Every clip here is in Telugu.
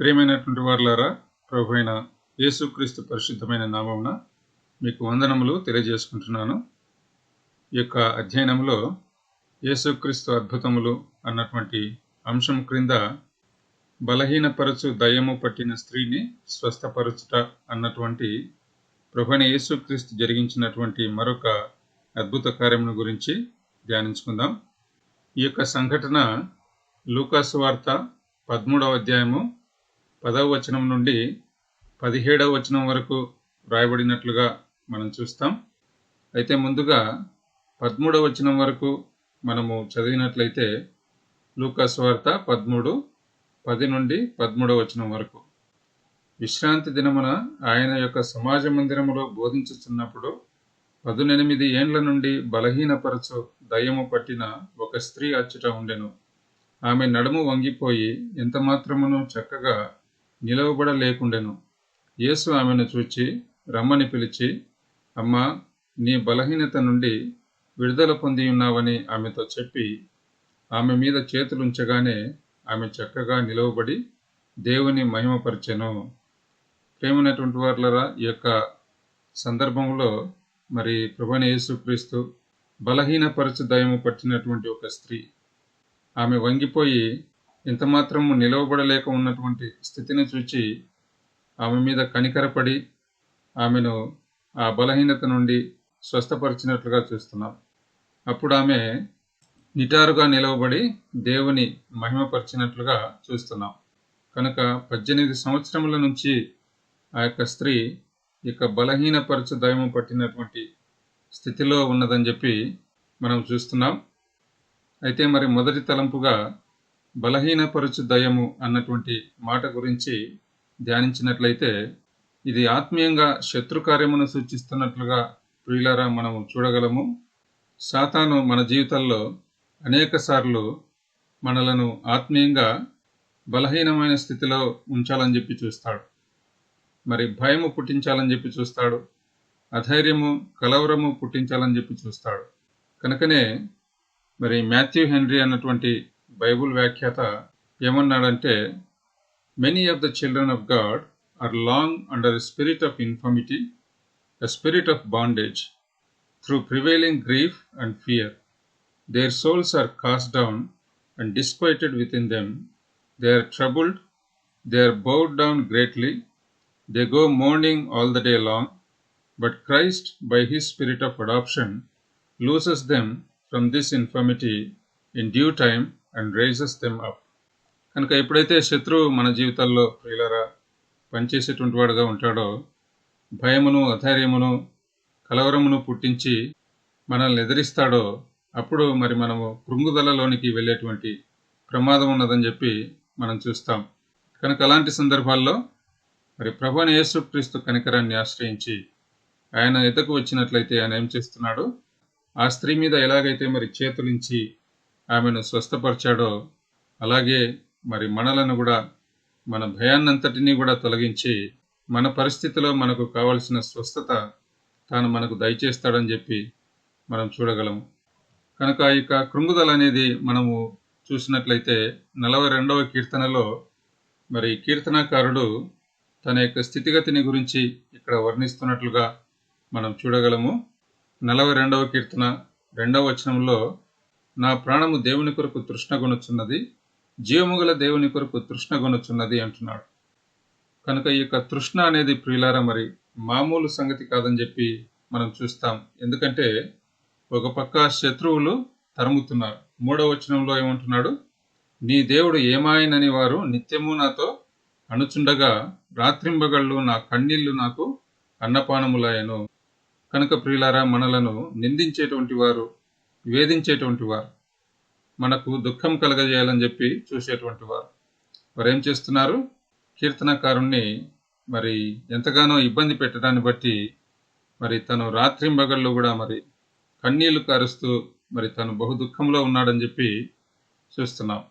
ప్రియమైనటువంటి వారులారా ప్రభు అయిన యేసుక్రీస్తు పరిశుద్ధమైన నామమున మీకు వందనములు తెలియజేసుకుంటున్నాను. ఈ యొక్క అధ్యయనంలో యేసుక్రీస్తు అద్భుతములు అన్నటువంటి అంశం క్రింద బలహీనపరచు దయ్యము పట్టిన స్త్రీని స్వస్థపరచుట అన్నటువంటి ప్రభుణ యేసుక్రీస్తు జరిగించినటువంటి మరొక అద్భుత కార్యమును గురించి ధ్యానించుకుందాం. ఈ యొక్క సంఘటన లూకాసు వార్త పదమూడవ అధ్యాయము పదవ వచనం నుండి పదిహేడవ వచనం వరకు రాయబడినట్లుగా మనం చూస్తాం. అయితే ముందుగా పదమూడవ వచనం వరకు మనము చదివినట్లయితే లూకస్ వార్త పదమూడు పది నుండి పదమూడవ వచనం వరకు. విశ్రాంతి దినమున ఆయన యొక్క సమాజ మందిరములో బోధించుచున్నప్పుడు పదునెనిమిది ఏండ్ల నుండి బలహీనపరచు దయ్యము పట్టిన ఒక స్త్రీ అచ్చుట ఉండెను. ఆమె నడుము వంగిపోయి ఎంత మాత్రమును చక్కగా నిలవబడలేకుండెను. యేసు ఆమెను చూచి రమ్మని పిలిచి అమ్మా నీ బలహీనత నుండి విడుదల పొంది ఉన్నావని ఆమెతో చెప్పి ఆమె మీద చేతులుంచగానే ఆమె చక్కగా నిలవబడి దేవుని మహిమపరిచెను. ప్రేమైనటువంటి వారులరా ఈ యొక్క సందర్భంలో మరి ప్రభుని యేసుక్రీస్తు బలహీనపరచు దయము పట్టినటువంటి ఒక స్త్రీ. ఆమె వంగిపోయి ఇంత మాత్రము నిలవబడలేక ఉన్నటువంటి స్థితిని చూచి ఆమె మీద కనికరపడి ఆమెను ఆ బలహీనత నుండి స్వస్థపరిచినట్లుగా చూస్తున్నాం. అప్పుడు ఆమె నిటారుగా నిలవబడి దేవుని మహిమపరిచినట్లుగా చూస్తున్నాం. కనుక పద్దెనిమిది సంవత్సరముల నుంచి ఆ యొక్క స్త్రీ ఇక బలహీనపరచు దయము పట్టినటువంటి స్థితిలో ఉన్నదని చెప్పి మనం చూస్తున్నాం. అయితే మరి మొదటి తలంపుగా బలహీనపరుచు దయము అన్నటువంటి మాట గురించి ధ్యానించినట్లయితే ఇది ఆత్మీయంగా శత్రు కార్యమును సూచిస్తున్నట్లుగా ప్రియులారా మనం చూడగలము. సాతాను మన జీవితంలో అనేకసార్లు మనలను ఆత్మీయంగా బలహీనమైన స్థితిలో ఉంచాలని చెప్పి చూస్తాడు. మరి భయము పుట్టించాలని చెప్పి చూస్తాడు. అధైర్యము కలవరము పుట్టించాలని చెప్పి చూస్తాడు. కనుకనే మరి మాథ్యూ హెన్రీ అన్నటువంటి బైబుల్ వ్యాఖ్యాత ఏమన్నాడంటే many of the children of God are long under a spirit of infirmity a spirit of bondage through prevailing grief and fear their souls are cast down and disquieted within them they are troubled they are bowed down greatly they go mourning all the day long but Christ by his spirit of adoption looses them from this infirmity in due time and rises them up కనుక ఎప్పుడైతే శత్రువు మన జీవితాల్లో ప్రియులరా పనిచేసేటువంటి వాడుగా ఉంటాడో భయమును అధైర్యమును కలవరమును పుట్టించి మనల్ని ఎదిరిస్తాడో అప్పుడు మరి మనము కృంగుదలలోనికి వెళ్ళేటువంటి ప్రమాదం ఉన్నదని చెప్పి మనం చూస్తాం. కనుక అలాంటి సందర్భాల్లో మరి ప్రభుని యేసుక్రీస్తు కనికరాన్ని ఆశ్రయించి ఆయన ఎదకు వచ్చినట్లయితే ఆయన ఏం చేస్తున్నాడు? ఆ స్త్రీ మీద ఎలాగైతే మరి చేతులించి ఆమెను స్వస్థపరిచాడో అలాగే మరి మనలను కూడా మన భయాన్నంతటినీ కూడా తొలగించి మన పరిస్థితిలో మనకు కావలసిన స్వస్థత తాను మనకు దయచేస్తాడని చెప్పి మనం చూడగలము కనుక ఇక కృంగుదల అనేది మనము చూసినట్లయితే నలభై రెండవ కీర్తనలో మరి కీర్తనాకారుడు తన యొక్క స్థితిగతిని గురించి ఇక్కడ వర్ణిస్తున్నట్లుగా మనం చూడగలము. నలభై రెండవ కీర్తన రెండవ వచనంలో నా ప్రాణము దేవుని కొరకు తృష్ణగొనుచున్నది జీవముగల దేవుని కొరకు తృష్ణగొనుచున్నది అంటున్నాడు. కనుక ఈ యొక్క తృష్ణ అనేది ప్రియులార మరి మామూలు సంగతి కాదని చెప్పి మనం చూస్తాం. ఎందుకంటే ఒక పక్క శత్రువులు తరుముతున్నారు. మూడవ వచనంలో ఏమంటున్నాడు? నీ దేవుడు ఏమాయనని వారు నిత్యము నాతో అణుచుండగా రాత్రింబగళ్ళు నా కన్నీళ్ళు నాకు అన్నపానములాయను. కనుక ప్రియులారా మనలను నిందించేటువంటి వారు వేధించేటువంటి వారు. మనకు దుఃఖం కలగజేయాలని చెప్పి చూసేటువంటి వారు. మరి ఏం చేస్తున్నారు? కీర్తనకారుణ్ణి మరి ఎంతగానో ఇబ్బంది పెట్టడాన్ని బట్టి మరి తను రాత్రింబగళ్ళు కూడా మరి కన్నీళ్ళు కారుస్తూ మరి తను బహు దుఃఖంలో ఉన్నాడని చెప్పి చూస్తున్నాం.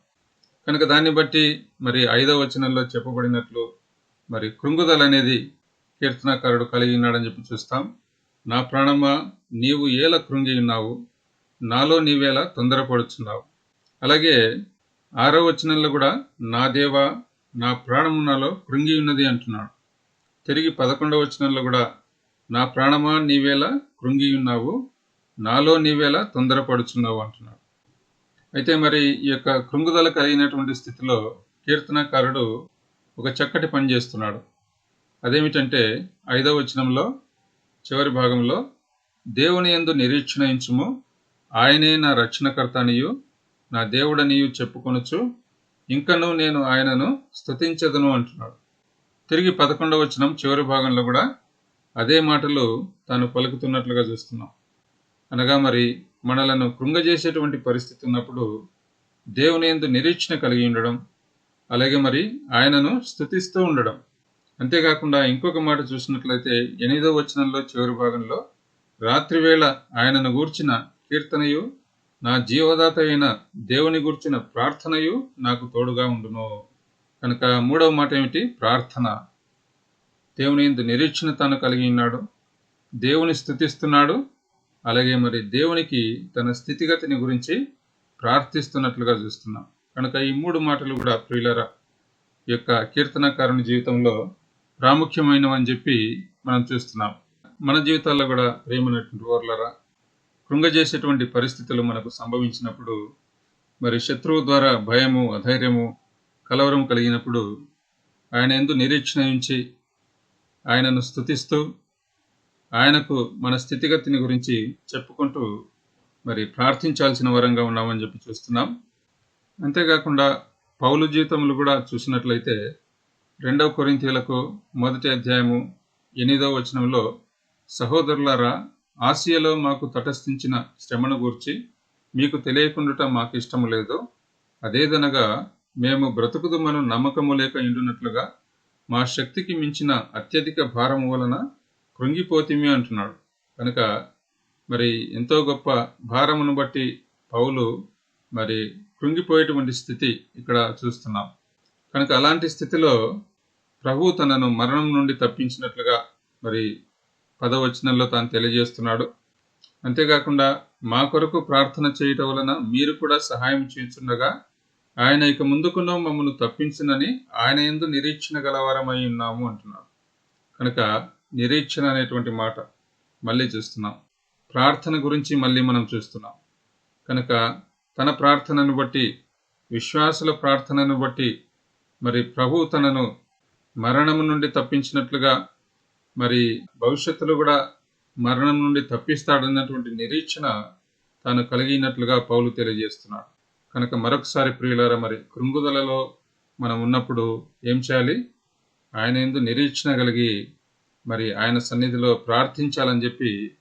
కనుక దాన్ని బట్టి మరి ఐదవ వచనంలో చెప్పబడినట్లు మరి కృంగుదల అనేది కీర్తనకారుడు కలిగి ఉన్నాడని చెప్పి చూస్తాం. నా ప్రాణమా నీవు ఏల కృంగి ఉన్నావు? నాలో నీవేలా తొందరపడుచున్నావు. అలాగే ఆరో వచనంలో కూడా నా దేవా నా ప్రాణము నాలో కృంగి ఉన్నది అంటున్నాడు. తిరిగి పదకొండవ వచనంలో కూడా నా ప్రాణమా నీవేలా కృంగి ఉన్నావు నాలో నీవేలా తొందరపడుచున్నావు అంటున్నాడు. అయితే మరి ఈ యొక్క కృంగుదల కలిగినటువంటి స్థితిలో కీర్తనకారుడు ఒక చక్కటి పని చేస్తున్నాడు. అదేమిటంటే ఐదవ వచనంలో చివరి భాగంలో దేవుని యందు నిరీక్షణ ఇంచుము ఆయనే నా రక్షణకర్తనియు నా దేవుడనియు చెప్పుకొనొచ్చు ఇంకనూ నేను ఆయనను స్థుతించదను అంటున్నాడు. తిరిగి పదకొండవ వచనం చివరి భాగంలో కూడా అదే మాటలు తాను పలుకుతున్నట్లుగా చూస్తున్నాం. అనగా మరి మనలను కృంగజేసేటువంటి పరిస్థితి ఉన్నప్పుడు దేవుని నిరీక్షణ కలిగి ఉండడం అలాగే మరి ఆయనను స్థుతిస్తూ ఉండడం. అంతేకాకుండా ఇంకొక మాట చూసినట్లయితే ఎనిమిదో వచనంలో చివరి భాగంలో రాత్రివేళ ఆయనను గూర్చిన కీర్తనయు నా జీవదాత అయిన దేవుని గుర్చిన ప్రార్థనయు నాకు తోడుగా ఉండును. కనుక మూడవ మాట ఏమిటి? ప్రార్థన. దేవుని ఎందు నిరీక్షణ తాను కలిగి ఉన్నాడు. దేవుని స్థుతిస్తున్నాడు అలాగే మరి దేవునికి తన స్థితిగతిని గురించి ప్రార్థిస్తున్నట్లుగా చూస్తున్నాం. కనుక ఈ మూడు మాటలు కూడా ప్రియులర యొక్క కీర్తనకారుని జీవితంలో ప్రాముఖ్యమైనవని చెప్పి మనం చూస్తున్నాం. మన జీవితాల్లో కూడా ప్రేమనటువంటి వర్లరా కృంగజేసేటువంటి పరిస్థితులు మనకు సంభవించినప్పుడు మరి శత్రువు ద్వారా భయము అధైర్యము కలవరం కలిగినప్పుడు ఆయన ఎందు నిరీక్షణ ఉంచి ఆయనను స్థుతిస్తూ ఆయనకు మన స్థితిగతిని గురించి చెప్పుకుంటూ మరి ప్రార్థించాల్సిన వరంగా ఉన్నామని చెప్పి చూస్తున్నాం. అంతేకాకుండా పౌలు జీవితంలో కూడా చూసినట్లయితే రెండవ కొరింతీలకు మొదటి అధ్యాయము ఎనిమిదవ వచనంలో సహోదరులారా ఆసియాలో మాకు తటస్థించిన శ్రమను గూర్చి మీకు తెలియకుండుట మాకు ఇష్టము లేదు. అదేదనగా మేము బ్రతుకుదుమను నమ్మకము లేక ఇండునట్లుగా మా శక్తికి మించిన అత్యధిక భారము వలన కృంగిపోతిమి అంటున్నాడు. కనుక మరి ఎంతో గొప్ప భారమును బట్టి పౌలు మరి కృంగిపోయేటువంటి స్థితి ఇక్కడ చూస్తున్నాం. కనుక అలాంటి స్థితిలో ప్రభు తనను మరణం నుండి తప్పించినట్లుగా మరి పదవచనంలో తాను తెలియజేస్తున్నాడు. అంతేకాకుండా మా కొరకు ప్రార్థన చేయటం వలన మీరు కూడా సహాయం చేస్తుండగా ఆయన ఇక ముందుకున్న మమ్మల్ని తప్పించునని ఆయన ఎందు నిరీక్షణ గలవారమై ఉన్నాము అంటున్నాడు. కనుక నిరీక్షణ అనేటువంటి మాట మళ్ళీ చూస్తున్నాం. ప్రార్థన గురించి మళ్ళీ మనం చూస్తున్నాం. కనుక తన ప్రార్థనను బట్టి విశ్వాసుల ప్రార్థనను బట్టి మరి ప్రభు తనను మరణము నుండి తప్పించినట్లుగా మరి భవిష్యత్తులో కూడా మరణం నుండి తప్పిస్తాడన్నటువంటి నిరీక్షణ తాను కలిగినట్లుగా పౌలు తెలియజేస్తున్నాడు. కనుక మరొకసారి ప్రియులారా మరి కృంగుదలలో మనం ఉన్నప్పుడు ఏం చేయాలి? ఆయన ఎందు నిరీక్షణ కలిగి మరి ఆయన సన్నిధిలో ప్రార్థించాలని చెప్పి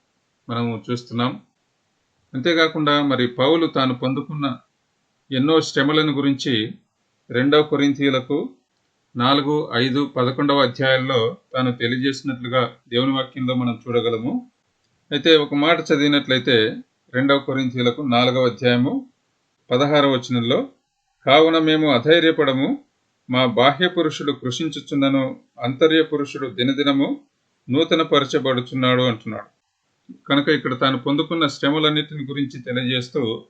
మనము చూస్తున్నాం. అంతేకాకుండా మరి పౌలు తాను పొందుకున్న ఎన్నో శ్రమలను గురించి రెండవ కొరింతీయులకు నాలుగు ఐదు పదకొండవ అధ్యాయంలో తాను తెలియజేసినట్లుగా దేవుని వాక్యంలో మనం చూడగలము. అయితే ఒక మాట చదివినట్లయితే రెండవ కొరింతీలకు నాలుగవ అధ్యాయము పదహారవ వచనంలో కావున మేము అధైర్యపడము మా బాహ్య పురుషుడు కృషించుచున్నను అంతర్య పురుషుడు దినదినము నూతన పరచబడుచున్నాడు అంటున్నాడు. కనుక ఇక్కడ తాను పొందుకున్న శ్రమలన్నిటిని గురించి తెలియజేస్తూ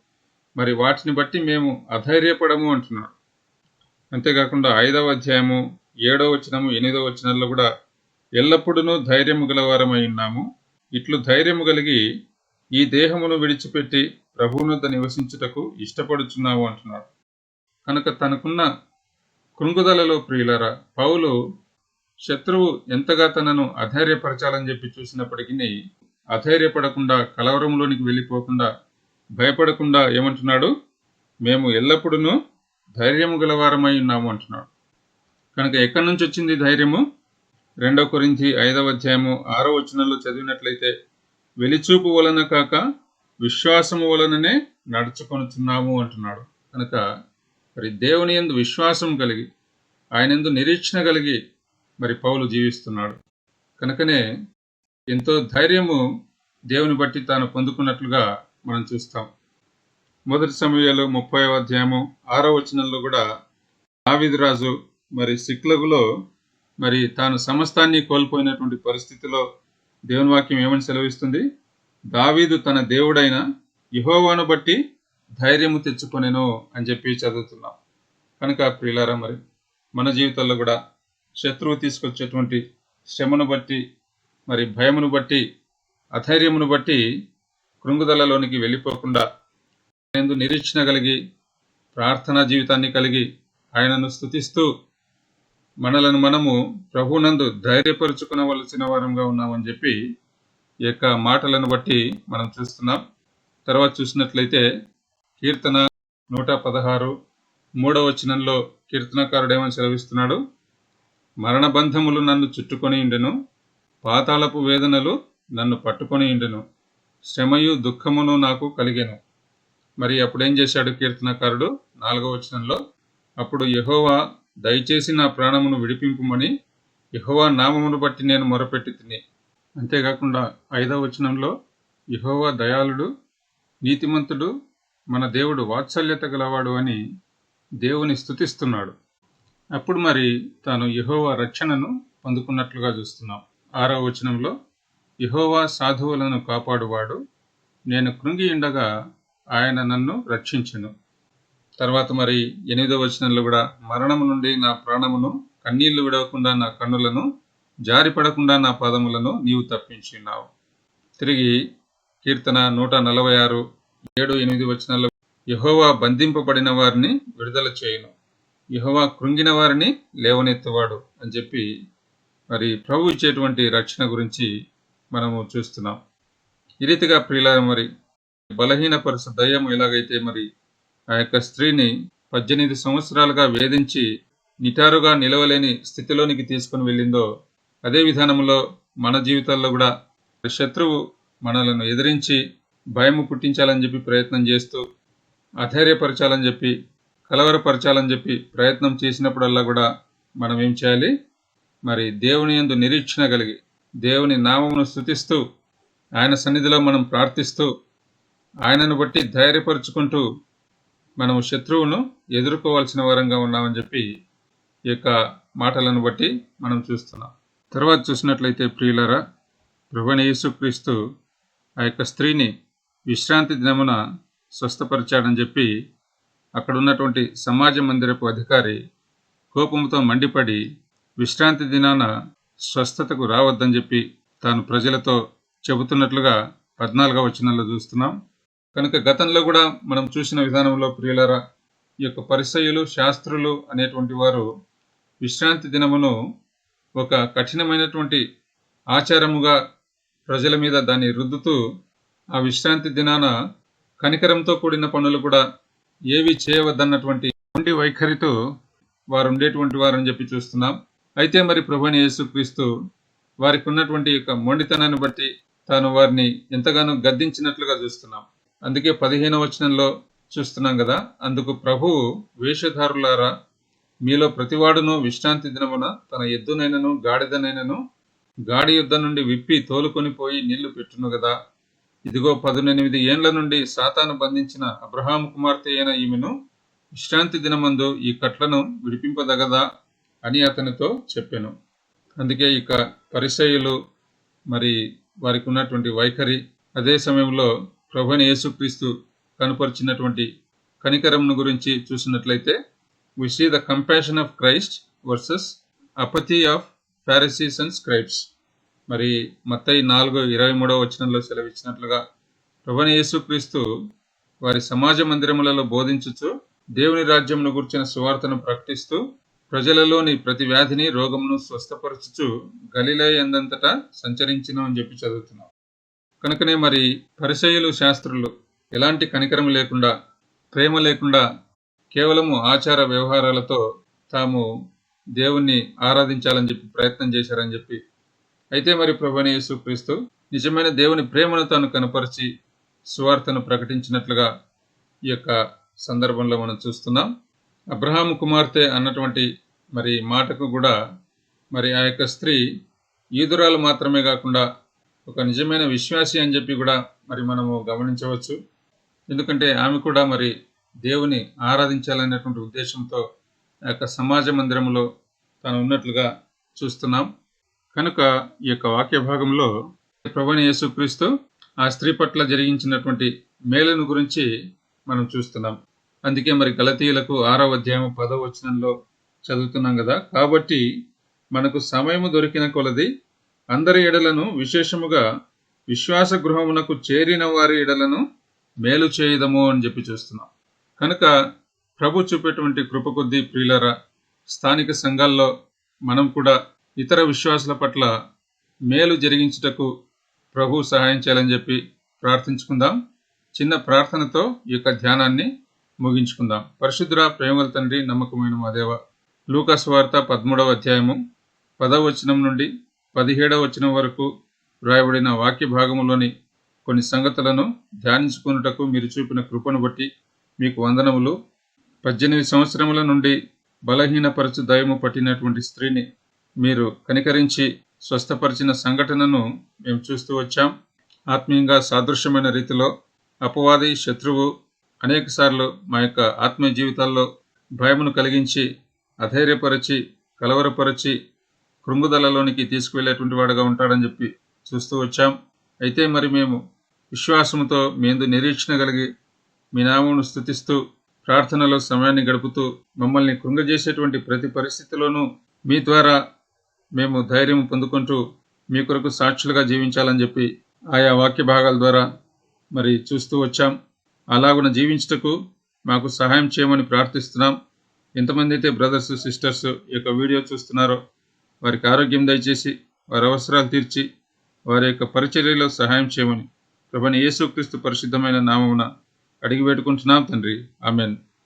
మరి వాటిని బట్టి మేము అధైర్యపడము అంటున్నాడు. అంతేకాకుండా ఐదవ అధ్యాయము ఏడవ వచనము ఎనిమిదవ వచనాల్లో కూడా ఎల్లప్పుడూ ధైర్యము గలవారమై ఉన్నాము. ఇట్లు ధైర్యము కలిగి ఈ దేహమును విడిచిపెట్టి ప్రభువునొద్ద నివసించుటకు ఇష్టపడుచున్నాము అంటున్నాడు. కనుక తనకున్న కృంగుదలలో ప్రియులరా పౌలు శత్రువు ఎంతగా తనను అధైర్యపరచాలని చెప్పి చూసినప్పటికీ అధైర్యపడకుండా కలవరంలోనికి వెళ్ళిపోకుండా భయపడకుండా ఏమంటున్నాడు? మేము ఎల్లప్పుడూ ధైర్యము గలవారమై ఉన్నాము అంటున్నాడు. కనుక ఎక్కడి నుంచి వచ్చింది ధైర్యము? రెండవ కొరింథీ ఐదవ అధ్యాయము ఆరో వచనంలో చదివినట్లయితే వెలిచూపు వలన కాక విశ్వాసము వలననే నడుచుకొనుచున్నాము అంటున్నాడు. కనుక మరి దేవుని ఎందు విశ్వాసం కలిగి ఆయన ఎందు నిరీక్షణ కలిగి మరి పౌలు జీవిస్తున్నాడు. కనుకనే ఎంతో ధైర్యము దేవుని బట్టి తాను పొందుకున్నట్లుగా మనం చూస్తాం. మొదటి సమయాలు ముప్పై అధ్యాయము ఆరో వచనంలో కూడా రాజు మరి సిక్లగులో మరి తాను సమస్తాన్ని కోల్పోయినటువంటి పరిస్థితిలో దేవుని వాక్యం ఏమని సెలవిస్తుంది? దావీదు తన దేవుడైన యహోవాను బట్టి ధైర్యము తెచ్చుకొనేను అని చెప్పి చదువుతున్నాం. కనుక ప్రియులారా మరి మన జీవితాల్లో కూడా శత్రువు తీసుకొచ్చేటువంటి శ్రమను బట్టి మరి భయమును బట్టి అధైర్యమును బట్టి కృంగుదలలోనికి వెళ్ళిపోకుండా ఎందు నిరీక్షణ కలిగి ప్రార్థనా జీవితాన్ని కలిగి ఆయనను స్థుతిస్తూ మనలను మనము ప్రభునందు ధైర్యపరుచుకునవలసిన వారంగా ఉన్నామని చెప్పి ఈ యొక్క మాటలను బట్టి మనం చూస్తున్నాం. తర్వాత చూసినట్లయితే కీర్తన నూట పదహారు మూడవ వచనంలో కీర్తనకారుడు ఏమని సెలవిస్తున్నాడు మరణబంధములు నన్ను చుట్టుకొని ఉండెను పాతాళపు వేదనలు నన్ను పట్టుకొని ఉండెను శ్రమయు దుఃఖమును నాకు కలిగెను. మరి అప్పుడేం చేశాడు కీర్తనకారుడు? నాలుగవ వచనంలో అప్పుడు యహోవా దయచేసి నా ప్రాణమును విడిపింపుమని యహోవా నామమును బట్టి నేను మొరపెట్టి తిని. అంతేకాకుండా ఐదవ వచనంలో యహోవా దయాళుడు నీతిమంతుడు మన దేవుడు వాత్సల్యత గలవాడు అని దేవుని స్థుతిస్తున్నాడు అప్పుడు మరి తాను యహోవా రక్షణను పొందుకున్నట్లుగా చూస్తున్నాం. ఆరవ వచనంలో యహోవా సాధువులను కాపాడువాడు నేను కృంగి ఉండగా ఆయన నన్ను రక్షించను. తర్వాత మరి ఎనిమిదో వచనంలో కూడా మరణము నుండి నా ప్రాణమును కన్నీళ్ళు విడవకుండా నా కన్నులను జారిపడకుండా నా పాదములను నీవు తప్పించున్నావు తిరిగి కీర్తన నూట నలభై ఆరు ఏడు ఎనిమిది వచనాల్లో యహోవా బంధింపబడిన వారిని విడుదల చేయును. యహోవా కృంగిన వారిని లేవనెత్తువాడు అని చెప్పి మరి ప్రభు ఇచ్చేటువంటి రక్షణ గురించి మనము చూస్తున్నాం. ఈ రీతిగా ప్రియుల మరి బలహీనపరుస దయ్యము ఎలాగైతే మరి ఆ యొక్క స్త్రీని పద్దెనిమిది సంవత్సరాలుగా వేధించి నిటారుగా నిలవలేని స్థితిలోనికి తీసుకుని వెళ్ళిందో అదే విధానంలో మన జీవితాల్లో కూడా శత్రువు మనలను ఎదిరించి భయము పుట్టించాలని చెప్పి ప్రయత్నం చేస్తూ అధైర్యపరచాలని చెప్పి కలవరపరచాలని చెప్పి ప్రయత్నం చేసినప్పుడల్లా కూడా మనం ఏం చేయాలి? మరి దేవుని యందు నిరీక్షణ కలిగి దేవుని నామమును స్థుతిస్తూ ఆయన సన్నిధిలో మనం ప్రార్థిస్తూ ఆయనను బట్టి ధైర్యపరుచుకుంటూ మనము శత్రువును ఎదుర్కోవాల్సిన వారంగా ఉన్నామని చెప్పి ఈ యొక్క మాటలను బట్టి మనం చూస్తున్నాం. తర్వాత చూసినట్లయితే ప్రియులరా ప్రభుని యేసుక్రీస్తు ఆ యొక్క స్త్రీని విశ్రాంతి దినమున స్వస్థపరిచాడని చెప్పి అక్కడ ఉన్నటువంటి సమాజ మందిరపు అధికారి కోపంతో మండిపడి విశ్రాంతి దినాన స్వస్థతకు రావద్దని చెప్పి తాను ప్రజలతో చెబుతున్నట్లుగా పద్నాలుగవ వచనంలో చూస్తున్నాం. కనుక గతంలో కూడా మనం చూసిన విధానంలో ప్రియులరా ఈ యొక్క పరిసయులు శాస్త్రులు అనేటువంటి వారు విశ్రాంతి దినమును ఒక కఠినమైనటువంటి ఆచారముగా ప్రజల మీద దాన్ని రుద్దుతూ ఆ విశ్రాంతి దినాన కనికరంతో కూడిన పనులు కూడా ఏవి చేయవద్దన్నటువంటి ఉండి వైఖరితో వారు ఉండేటువంటి వారని చెప్పి చూస్తున్నాం. అయితే మరి ప్రభుని యేసుక్రీస్తు వారికి ఉన్నటువంటి యొక్క మొండితనాన్ని బట్టి తాను వారిని ఎంతగానో గద్దించినట్లుగా చూస్తున్నాం. అందుకే పదిహేను వచనంలో చూస్తున్నాం కదా అందుకు ప్రభువు వేషధారులారా మీలో ప్రతివాడును విశ్రాంతి దినమున తన ఎద్దునైనను గాడిదనైనను గాడి యుద్ధ నుండి విప్పి తోలుకొని పోయి నీళ్ళు పెట్టును కదా. ఇదిగో పదునెనిమిది ఏండ్ల నుండి సాతాను బంధించిన అబ్రహాం కుమార్తె అయిన ఈమెను విశ్రాంతి దినమందు ఈ కట్లను విడిపింపదగదా అని అతనితో చెప్పాను. అందుకే ఇక పరిసయులు మరి వారికి ఉన్నటువంటి వైఖరి అదే సమయంలో ప్రభుని యేసుక్రీస్తు కనపరిచినటువంటి కనికరంను గురించి చూసినట్లయితే we see the compassion of Christ versus apathy of Pharisees and scribes మరి మత్తయి నాలుగు ఇరవై మూడవ వచనంలో సెలవిచ్చినట్లుగా ప్రభుని యేసుక్రీస్తు వారి సమాజ మందిరములలో బోధించుచు దేవుని రాజ్యంను గుర్చిన సువార్తను ప్రకటిస్తూ ప్రజలలోని ప్రతి వ్యాధిని రోగమును స్వస్థపరచుచు గలిలయ ఎందంతటా సంచరించిన అని చెప్పి చదువుతున్నాం. కనుకనే మరి పరిసయులు శాస్త్రులు ఎలాంటి కనికరం లేకుండా ప్రేమ లేకుండా కేవలము ఆచార వ్యవహారాలతో తాము దేవుణ్ణి ఆరాధించాలని చెప్పి ప్రయత్నం చేశారని చెప్పి. అయితే మరి ప్రభుని యేసుక్రీస్తు నిజమైన దేవుని ప్రేమను తాను కనపరిచి సువార్తను ప్రకటించినట్లుగా ఈ యొక్క సందర్భంలో మనం చూస్తున్నాం. అబ్రహాము కుమార్తె అన్నటువంటి మరి మాటకు కూడా మరి ఆ యొక్క స్త్రీ ఈదురాలు మాత్రమే కాకుండా ఒక నిజమైన విశ్వాసి అని చెప్పి కూడా మరి మనము గమనించవచ్చు. ఎందుకంటే ఆమె కూడా మరి దేవుని ఆరాధించాలనేటువంటి ఉద్దేశంతో ఆ యొక్క సమాజ మందిరంలో తాను ఉన్నట్లుగా చూస్తున్నాం. కనుక ఈ యొక్క వాక్య భాగంలో ప్రభుని యేసుక్రీస్తు ఆ స్త్రీ పట్ల జరిగించినటువంటి మేలును గురించి మనం చూస్తున్నాం. అందుకే మరి గలతీయులకు ఆరవ అధ్యాయం పదవ వచనంలో చదువుతున్నాం కదా. కాబట్టి మనకు సమయము దొరికిన కొలది అందరి ఎడలను విశేషముగా విశ్వాస గృహమునకు చేరిన వారి ఎడలను మేలు చేయదము అని చెప్పి చూస్తున్నాం. కనుక ప్రభు చూపేటువంటి కృప కొద్దీ ప్రియులరా స్థానిక సంఘాల్లో మనం కూడా ఇతర విశ్వాసుల పట్ల మేలు జరిగించుటకు ప్రభు సహాయం చేయాలని చెప్పి ప్రార్థించుకుందాం. చిన్న ప్రార్థనతో ఈ యొక్క ధ్యానాన్ని ముగించుకుందాం. పరిశుద్ధుర ప్రేమల తండ్రి నమ్మకమైన మా దేవ లూకాస్ వార్త పదమూడవ అధ్యాయము పదవచనం నుండి పదిహేడవ వచనం వరకు వ్రాయబడిన వాక్య భాగములోని కొన్ని సంగతులను ధ్యానించుకున్నటకు మీరు చూపిన కృపను బట్టి మీకు వందనములు. పద్దెనిమిది సంవత్సరముల నుండి బలహీనపరచు దయము పట్టినటువంటి స్త్రీని మీరు కనికరించి స్వస్థపరిచిన సంఘటనను మేము చూస్తూ వచ్చాం. ఆత్మీయంగా సాదృశ్యమైన రీతిలో అపవాది శత్రువు అనేకసార్లు మా యొక్క ఆత్మీయ జీవితాల్లో భయమును కలిగించి అధైర్యపరచి కలవరపరచి కృంగుదలలోనికి తీసుకువెళ్ళేటువంటి వాడుగా ఉంటాడని చెప్పి చూస్తూ వచ్చాం. అయితే మరి మేము విశ్వాసంతో మీందు నిరీక్షణ కలిగి మీ నామమును స్థుతిస్తూ ప్రార్థనలో సమయాన్ని గడుపుతూ మమ్మల్ని కృంగజేసేటువంటి ప్రతి పరిస్థితిలోనూ మీ ద్వారా మేము ధైర్యం పొందుకుంటూ మీ కొరకు సాక్షులుగా జీవించాలని చెప్పి ఆయా వాక్య భాగాల ద్వారా మరి చూస్తూ వచ్చాం. అలాగున జీవించటకు మాకు సహాయం చేయమని ప్రార్థిస్తున్నాం. ఎంతమంది అయితే బ్రదర్స్ సిస్టర్స్ ఈ యొక్క వీడియో చూస్తున్నారో వారికి ఆరోగ్యం దయచేసి వారి అవసరాలు తీర్చి వారి యొక్క పరిచర్యలో సహాయం చేయమని ప్రభుని యేసుక్రీస్తు పరిశుద్ధమైన నామమున అడిగి పెట్టుకుంటున్నాం తండ్రి. ఆమెన్.